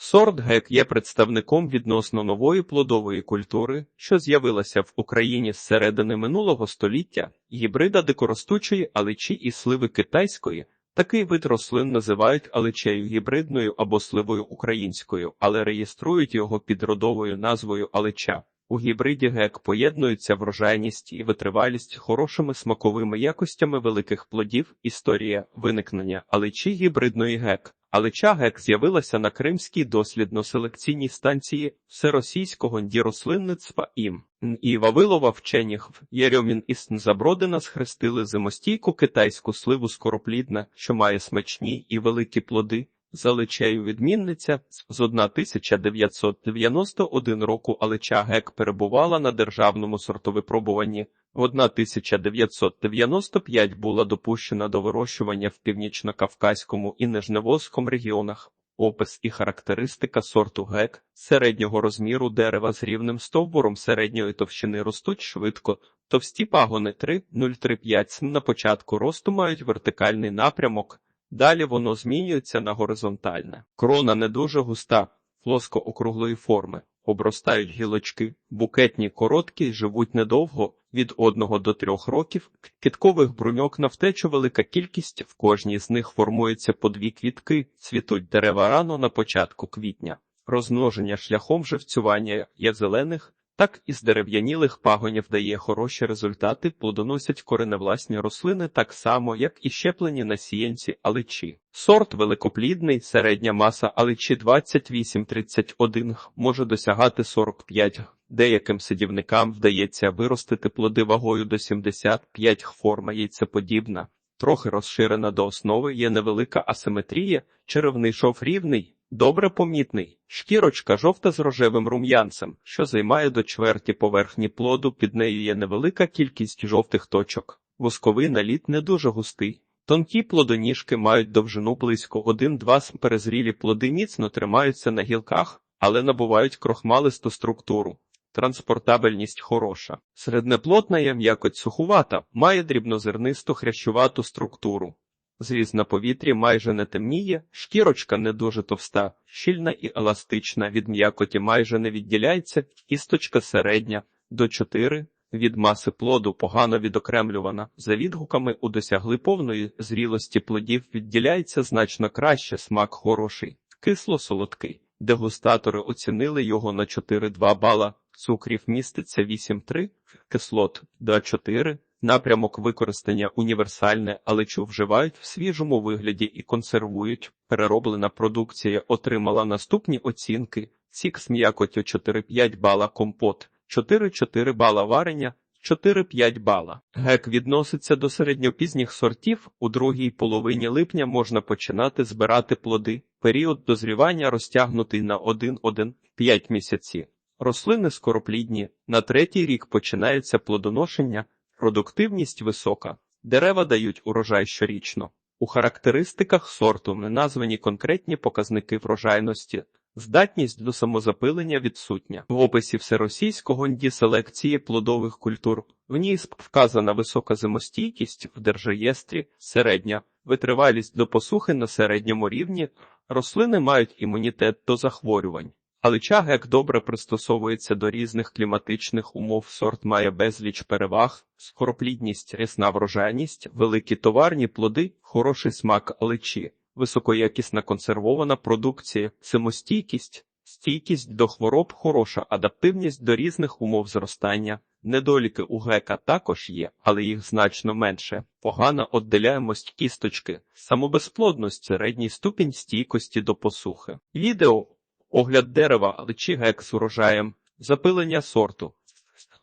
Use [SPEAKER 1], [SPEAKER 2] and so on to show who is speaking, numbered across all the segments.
[SPEAKER 1] Сорт гек є представником відносно нової плодової культури, що з'явилася в Україні з середини минулого століття, гібрида дикоростучої аличі і сливи китайської. Такий вид рослин називають аличею гібридною або сливою українською, але реєструють його під родовою назвою алича. У гібриді гек поєднуються врожайність і витривалість хорошими смаковими якостями великих плодів. Історія виникнення аличі гібридної гек. Алича гек з'явилася на Кримській дослідно-селекційній станції всеросійського рослинництва ІМ. І Вавилова вченіх Єрьомін і Забродина схрестили зимостійку китайську сливу скороплідна, що має смачні і великі плоди. Заличею відмінниця з 1991 року Алича Гек перебувала на державному сортовипробуванні. В 1995 була допущена до вирощування в північно-кавказькому і нижневозькому регіонах. Опис і характеристика сорту гек середнього розміру дерева з рівним стовбуром середньої товщини ростуть швидко. Товсті пагони 3,035 см на початку росту мають вертикальний напрямок. Далі воно змінюється на горизонтальне. Крона не дуже густа, плоско-округлої форми. Обростають гілочки, букетні короткі живуть недовго, від одного до трьох років. Кіткових бруньок на втечу велика кількість, в кожній з них формується по дві квітки, цвітуть дерева рано на початку квітня. Розмноження шляхом живцювання як зелених, так і з дерев'янілих пагонів дає хороші результати, плодоносять кореневласні рослини так само, як і щеплені насіянці аличі. Сорт великоплідний, середня маса аличі 28-31 може досягати 45 Деяким садівникам вдається виростити плоди вагою до 75 форма яйцеподібна. Трохи розширена до основи є невелика асиметрія, черевний шов рівний, добре помітний, шкірочка жовта з рожевим рум'янцем, що займає до чверті поверхні плоду, під нею є невелика кількість жовтих точок. Восковий наліт не дуже густий. Тонкі плодоніжки мають довжину близько 1-2 см. Перезрілі плоди міцно тримаються на гілках, але набувають крохмалисту структуру. Транспортабельність хороша. Середнеплотна є м'якоть сухувата, має дрібнозернисту хрящувату структуру. Зріз на повітрі майже не темніє, шкірочка не дуже товста, щільна і еластична, від м'якоті майже не відділяється, кісточка середня, до 4, від маси плоду погано відокремлювана. За відгуками у досягли повної зрілості плодів відділяється значно краще, смак хороший, кисло-солодкий. Дегустатори оцінили його на 4,2 бала, цукрів міститься 8,3, кислот 2,4, Напрямок використання універсальне, але що вживають в свіжому вигляді і консервують. Перероблена продукція отримала наступні оцінки: Сік з м'якотю 4-5 бала компот, 4-4 бала варення, 4-5 бала. Гек відноситься до середньопізніх сортів. У другій половині липня можна починати збирати плоди. Період дозрівання розтягнутий на 1-1-5 місяці. Рослини скороплідні. На третій рік починається плодоношення. Продуктивність висока. Дерева дають урожай щорічно. У характеристиках сорту не названі конкретні показники врожайності. Здатність до самозапилення відсутня. В описі всеросійського НДІ селекції плодових культур в ній вказана висока зимостійкість в держреєстрі, середня, витривалість до посухи на середньому рівні. Рослини мають імунітет до захворювань. Але чагек добре пристосовується до різних кліматичних умов. Сорт має безліч переваг, скороплідність, рясна врожайність, великі товарні плоди, хороший смак аличі, високоякісна консервована продукція, самостійкість, стійкість до хвороб, хороша адаптивність до різних умов зростання. Недоліки у гека також є, але їх значно менше. Погана отделяємость кісточки, самобезплодність, середній ступінь стійкості до посухи. Відео Огляд дерева, личі гек з урожаєм, запилення сорту.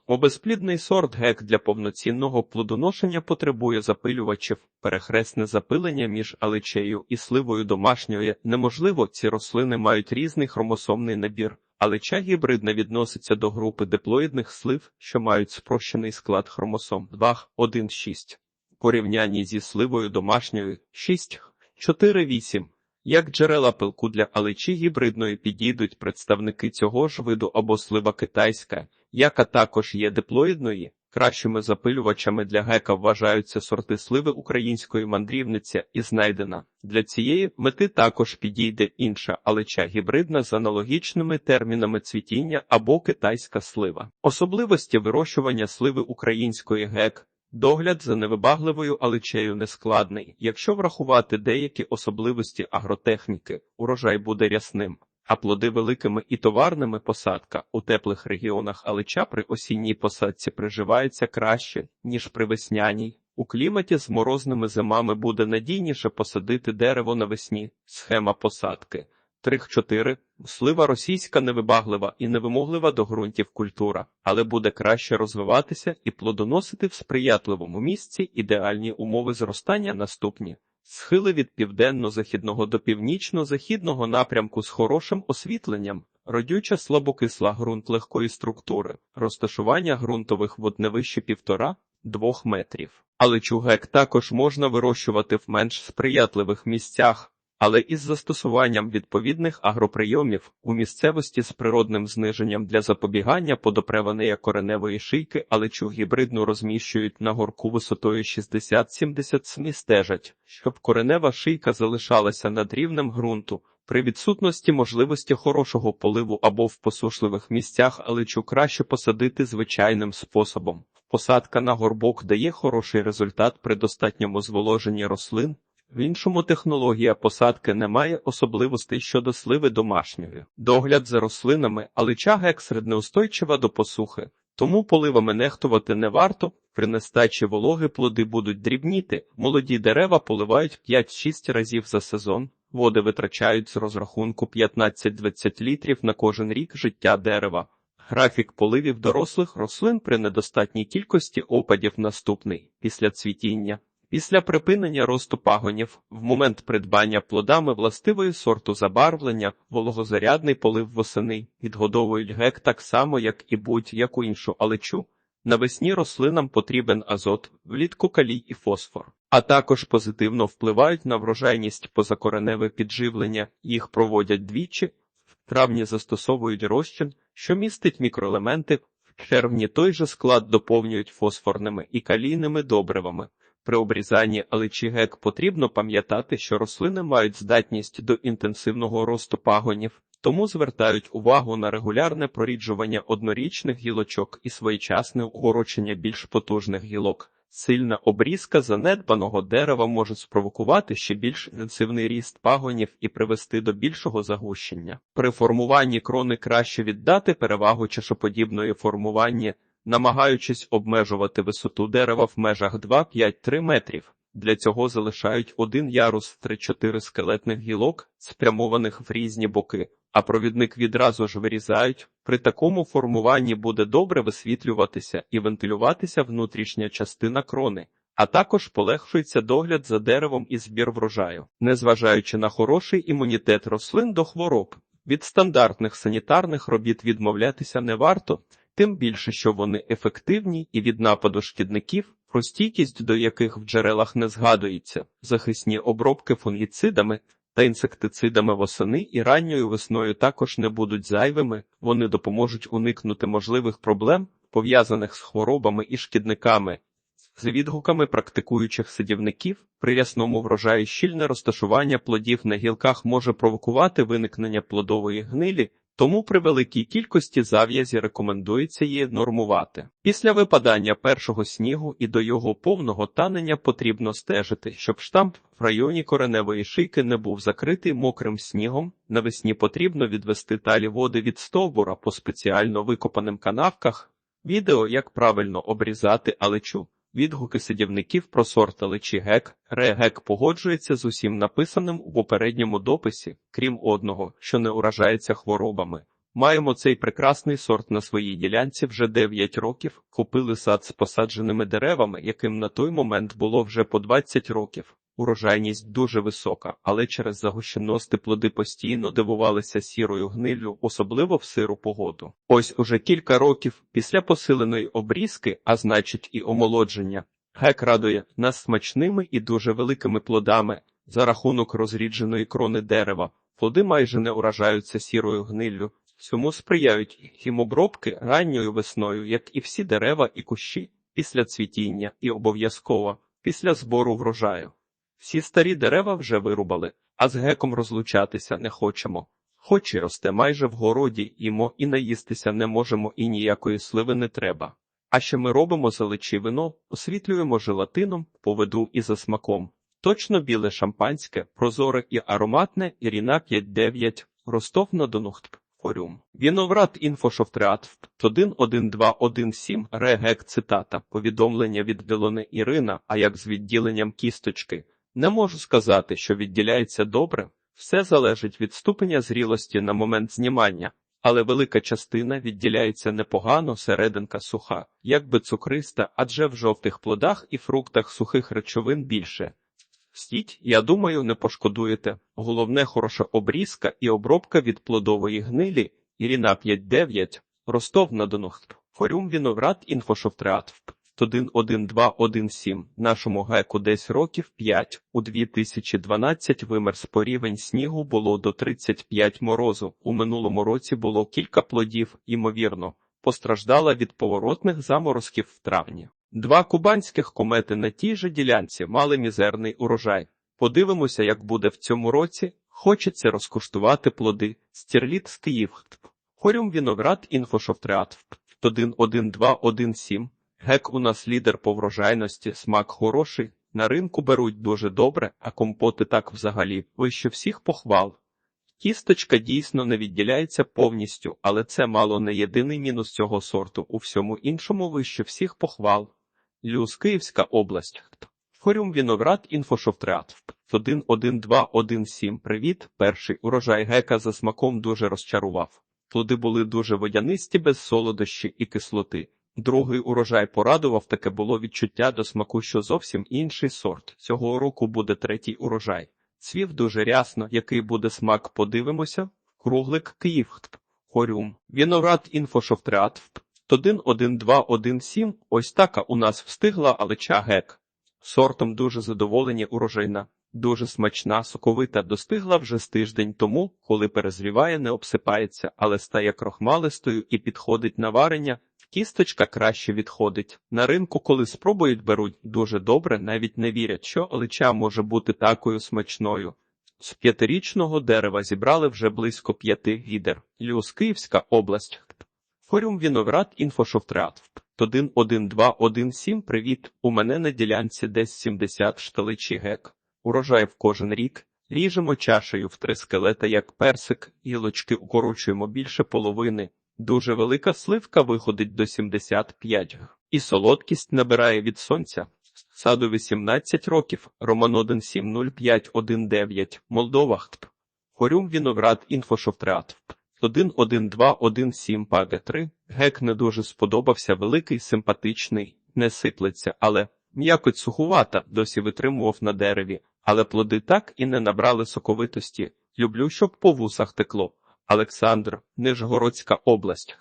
[SPEAKER 1] Обезплідний сорт гек для повноцінного плодоношення потребує запилювачів, перехресне запилення між аличею і сливою домашньої неможливо, ці рослини мають різний хромосомний набір, алича гібридна відноситься до групи диплоїдних слив, що мають спрощений склад хромосом 2, 1, 6. Порівнянні зі сливою домашньою 6, 4, 8. Як джерела пилку для аличі гібридної підійдуть представники цього ж виду або слива китайська, яка також є диплоїдної, Кращими запилювачами для гека вважаються сорти сливи української мандрівниці і знайдена. Для цієї мети також підійде інша алеча гібридна з аналогічними термінами цвітіння або китайська слива. Особливості вирощування сливи української гек. Догляд за невибагливою аличею нескладний. Якщо врахувати деякі особливості агротехніки, урожай буде рясним, а плоди великими і товарними посадка у теплих регіонах алича при осінній посадці приживається краще, ніж при весняній. У кліматі з морозними зимами буде надійніше посадити дерево навесні. Схема посадки. 3-4. Слива російська невибаглива і невимоглива до ґрунтів культура, але буде краще розвиватися і плодоносити в сприятливому місці ідеальні умови зростання наступні. Схили від південно-західного до північно-західного напрямку з хорошим освітленням, родюча слабокисла ґрунт легкої структури, розташування ґрунтових вод не вище півтора-двох метрів. Але чугек також можна вирощувати в менш сприятливих місцях, але із застосуванням відповідних агроприйомів у місцевості з природним зниженням для запобігання подопреваної кореневої шийки, алечу гібридну розміщують на горку висотою 60-70 см стежать, щоб коренева шийка залишалася над рівнем ґрунту. При відсутності можливості хорошого поливу або в посушливих місцях алечу краще посадити звичайним способом. Посадка на горбок дає хороший результат при достатньому зволоженні рослин, в іншому технологія посадки не має особливостей щодо сливи домашньої. Догляд за рослинами, але чага як середнеустойчива до посухи, тому поливами нехтувати не варто. При нестачі вологи плоди будуть дрібніти, молоді дерева поливають 5-6 разів за сезон. Води витрачають з розрахунку 15-20 літрів на кожен рік життя дерева. Графік поливів дорослих рослин при недостатній кількості опадів наступний після цвітіння. Після припинення росту пагонів, в момент придбання плодами властивої сорту забарвлення, вологозарядний полив восени відгодовують гек так само, як і будь-яку іншу алечу. Навесні рослинам потрібен азот, влітку калій і фосфор, а також позитивно впливають на врожайність позакореневе підживлення, їх проводять двічі, в травні застосовують розчин, що містить мікроелементи, в червні той же склад доповнюють фосфорними і калійними добривами. При обрізанні аличі гек потрібно пам'ятати, що рослини мають здатність до інтенсивного росту пагонів, тому звертають увагу на регулярне проріджування однорічних гілочок і своєчасне укорочення більш потужних гілок. Сильна обрізка занедбаного дерева може спровокувати ще більш інтенсивний ріст пагонів і привести до більшого загущення. При формуванні крони краще віддати перевагу чашоподібної формування намагаючись обмежувати висоту дерева в межах 2-5-3 метрів. Для цього залишають один ярус 3-4 скелетних гілок, спрямованих в різні боки, а провідник відразу ж вирізають. При такому формуванні буде добре висвітлюватися і вентилюватися внутрішня частина крони, а також полегшується догляд за деревом і збір врожаю, незважаючи на хороший імунітет рослин до хвороб. Від стандартних санітарних робіт відмовлятися не варто тим більше, що вони ефективні і від нападу шкідників, про стійкість до яких в джерелах не згадується, захисні обробки фунгіцидами та інсектицидами восени і ранньою весною також не будуть зайвими, вони допоможуть уникнути можливих проблем, пов'язаних з хворобами і шкідниками. З відгуками практикуючих садівників при рясному врожаї щільне розташування плодів на гілках може провокувати виникнення плодової гнилі, тому при великій кількості зав'язі рекомендується її нормувати. Після випадання першого снігу і до його повного танення потрібно стежити, щоб штамп в районі кореневої шийки не був закритий мокрим снігом. Навесні потрібно відвести талі води від стовбура по спеціально викопаним канавках. Відео, як правильно обрізати алечу. Відгуки садівників про сорт личі гек. Регек погоджується з усім написаним у попередньому дописі, крім одного, що не уражається хворобами. Маємо цей прекрасний сорт на своїй ділянці вже 9 років. Купили сад з посадженими деревами, яким на той момент було вже по 20 років. Урожайність дуже висока, але через загущеності плоди постійно дивувалися сірою гниллю, особливо в сиру погоду. Ось уже кілька років після посиленої обрізки, а значить і омолодження, гек радує нас смачними і дуже великими плодами за рахунок розрідженої крони дерева. Плоди майже не уражаються сірою гниллю. Цьому сприяють хімобробки ранньою весною, як і всі дерева і кущі. після цвітіння і обов'язково після збору врожаю. Всі старі дерева вже вирубали, а з геком розлучатися не хочемо. Хоч і росте майже в городі, імо і наїстися не можемо, і ніякої сливи не треба. А ще ми робимо заличі вино, освітлюємо желатином, поведу і за смаком. Точно біле шампанське, прозоре і ароматне, Іріна 59, Ростов на Дону Форум. Віноврат інфошофтреат 11217 регек цитата. Повідомлення від Делони Ірина, а як з відділенням кісточки. Не можу сказати, що відділяється добре. Все залежить від ступеня зрілості на момент знімання, але велика частина відділяється непогано, серединка суха, якби цукриста, адже в жовтих плодах і фруктах сухих речовин більше. Стіть, я думаю, не пошкодуєте. Головне хороша обрізка і обробка від плодової гнилі. Іріна 59, Ростов на Дону. Форум Віноград Інфошофтреат 11217. Нашому геку десь років 5. У 2012 вимерз по рівень снігу було до 35 морозу. У минулому році було кілька плодів, ймовірно. Постраждала від поворотних заморозків в травні. Два кубанських комети на тій же ділянці мали мізерний урожай. Подивимося, як буде в цьому році. Хочеться розкуштувати плоди. Стірліт з Київ. Хорюм Віноград Інфошофтреат 11217. Гек у нас лідер по врожайності, смак хороший. На ринку беруть дуже добре, а компоти так взагалі вище всіх похвал. Кісточка дійсно не відділяється повністю, але це мало не єдиний мінус цього сорту. У всьому іншому вище всіх похвал. Люс Київська область. Форум Віноград Інфошофтреат 11217. Привіт. Перший урожай гека за смаком дуже розчарував. Плоди були дуже водянисті, без солодощі і кислоти. Другий урожай порадував, таке було відчуття до смаку, що зовсім інший сорт. Цього року буде третій урожай. Цвів дуже рясно, який буде смак, подивимося. Круглик Київ. Хорюм. Віноград Інфошофтреат 11217. Ось така у нас встигла алеча гек. Сортом дуже задоволені урожайна. Дуже смачна, соковита, достигла вже з тиждень тому, коли перезріває, не обсипається, але стає крохмалистою і підходить на варення. Кісточка краще відходить. На ринку, коли спробують, беруть дуже добре, навіть не вірять, що олича може бути такою смачною. З п'ятирічного дерева зібрали вже близько п'яти гідер. Люс Київська область. Форум Віноград Інфошофтреат 11217. Привіт. У мене на ділянці десь 70 шталичі гек. Урожай в кожен рік. Ріжемо чашею в три скелета, як персик, гілочки укорочуємо більше половини. Дуже велика сливка виходить до 75, і солодкість набирає від сонця. Саду 18 років, Роман 170519, Молдова. Хорюм Віноград. Інфошофтреат 11217 Паге 3. Гек не дуже сподобався, великий, симпатичний, не сиплеться, але м'якоть сухувата, досі витримував на дереві, але плоди так і не набрали соковитості. Люблю, щоб по вусах текло. Олександр, Нижгородська область.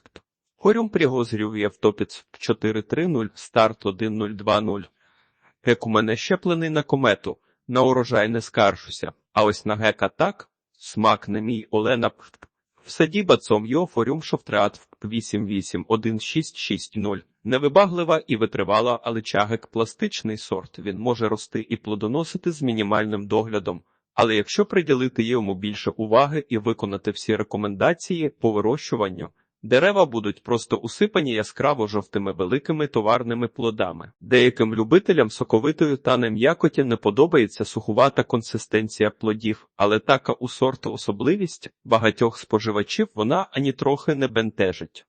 [SPEAKER 1] Хорюм пригозрює Євтопіц 430, старт 1020. Гек у мене щеплений на комету, на урожай не скаржуся, а ось на гека так, смак не мій Олена. В саді бацом його форюм шофтреат 881660. Невибаглива і витривала, але чагек пластичний сорт. Він може рости і плодоносити з мінімальним доглядом. Але якщо приділити йому більше уваги і виконати всі рекомендації по вирощуванню, дерева будуть просто усипані яскраво жовтими великими товарними плодами. Деяким любителям соковитої та нем'якоті не подобається сухувата консистенція плодів, але така у сорту особливість багатьох споживачів вона ані трохи не бентежить.